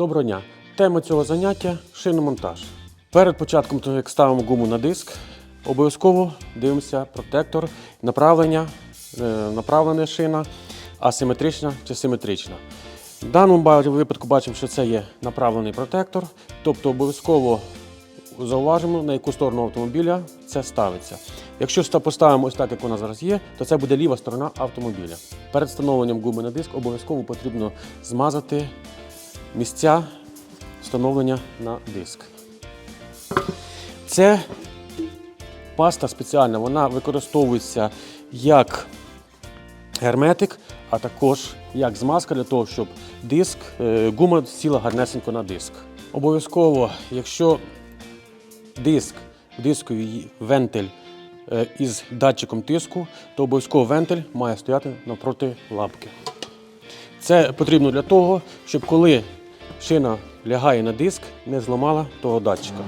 Доброго дня. Тема цього заняття шиномонтаж. Перед початком того, як ставимо гуму на диск, обов'язково дивимося протектор, направлення, е, направлена шина, асиметрична чи симетрична. В даному випадку бачимо, що це є направлений протектор, тобто обов'язково зауважимо, на яку сторону автомобіля це ставиться. Якщо поставимо ось так, як вона зараз є, то це буде ліва сторона автомобіля. Перед встановленням гуми на диск обов'язково потрібно змазати місця встановлення на диск. Це паста спеціальна, вона використовується як герметик, а також як змазка для того, щоб диск, е, гума сіла гарнесенько на диск. Обов'язково, якщо диск, дисковий вентиль е, із датчиком тиску, то обов'язково вентиль має стояти навпроти лапки. Це потрібно для того, щоб коли шина лягає на диск, не зламала того датчика.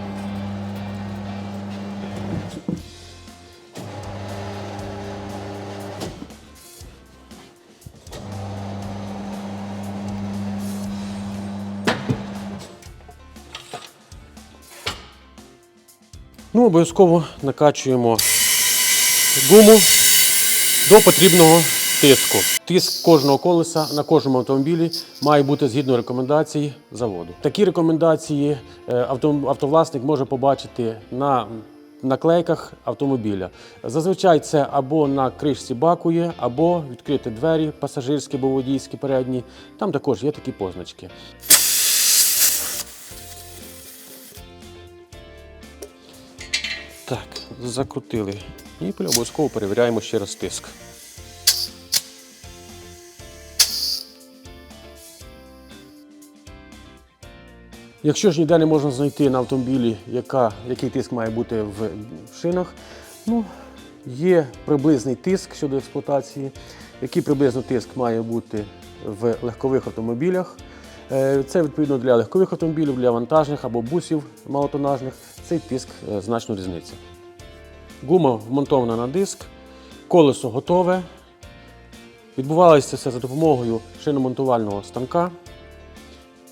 Ну, обов'язково накачуємо гуму до потрібного тиску. Тиск кожного колеса на кожному автомобілі має бути згідно рекомендацій заводу. Такі рекомендації е, автовласник може побачити на наклейках автомобіля. Зазвичай це або на кришці баку є, або відкриті двері пасажирські або водійські передні. Там також є такі позначки. Так, закрутили ніпель, обов'язково перевіряємо ще раз тиск. Якщо ж ніде не можна знайти на автомобілі, яка, який тиск має бути в шинах, ну, є приблизний тиск щодо експлуатації, який приблизно тиск має бути в легкових автомобілях. Е, Це відповідно для легкових автомобілів, для вантажних або бусів малотонажних. Цей тиск е, значно різниця. Гума вмонтована на диск, колесо готове. Відбувалося це за допомогою шиномонтувального станка.